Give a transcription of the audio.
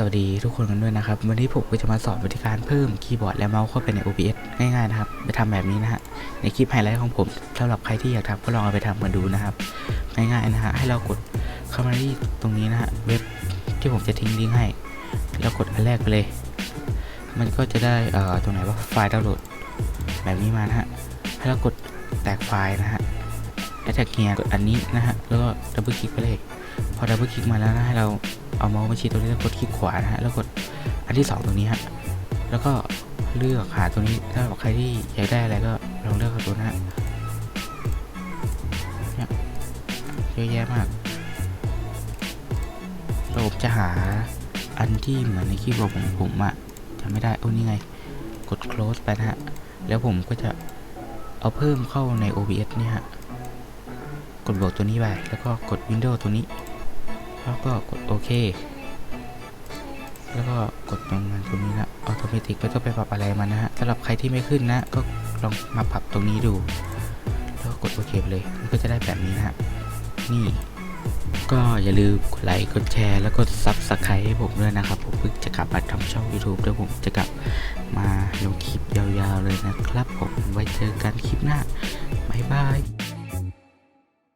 สวัสดีทุกคนกันด้วยนะครับ วันนี้ผมก็จะมาสอนวิธีการเพิ่มคีย์บอร์ดและเมาส์เข้าไปใน OBS ง่ายๆนะครับไปทำแบบนี้นะฮะในคลิปไฮไลท์ของผมสำหรับใครที่อยากทำก็ลองเอาไปทำมาดูนะครับ ง่ายๆนะฮะให้เรากดเข้ามาที่ตรงนี้นะฮะเว็บที่ผมจะทิ้งลิงก์ให้แล้วกดอันแรกไปเลย มันก็จะได้เอ่อตรงไหนว่าไฟล์ดาวน์โหลดแบบนี้มานะฮะให้เรากดแตกไฟล์นะฮะ แอทแทกเฮียกดอันนี้นะฮะ แล้วก็ดับเบิลคลิกไปเลย พอดับเบิลคลิกมาแล้วนะให้เราเอาเมาส์มาชี้ตรงนี้แล้วกดคลิกขวานะฮะ แล้วกดอันที่สองตรงนี้ฮะ แล้วก็เลือกหาตรงนี้ ถ้าใครที่อยากได้อะไรก็ลองเลือกตัวนะฮะเยเยอะแยะมากแล้วผมจะหาอันที่เหมือนในคลิปของผมอะจำไม่ได้ โอ้นี่ไง กด close ไปนะฮะ แล้วผมก็จะเอาเพิ่มเข้าใน OBS เนี่ยฮะ กดบวกตัวนี้ไป แล้วก็กด Windows ตัวนี้ แล้วก็กดโอเค แล้วก็กดตรงนั้นตรงนี้นะออโตเมติกไม่ต้องไปปรับอะไรมันนะฮะสำหรับใครที่ไม่ขึ้นนะ ก็ลองมาปรับตรงนี้ดู แล้วก็กดโอเคไปเลย มันก็จะได้แบบนี้นะฮะ นี่ ก็อย่าลืมกดไลค์ กดแชร์ แล้วก็ซับสไครต์ให้ผมด้วยนะครับ ผมเพิ่งจะกลับมาทำช่อง YouTube แล้วผมจะกลับมาลงคลิปยาวๆเลยนะครับ ผม ไว้เจอกันคลิปหน้าบ๊ายบาย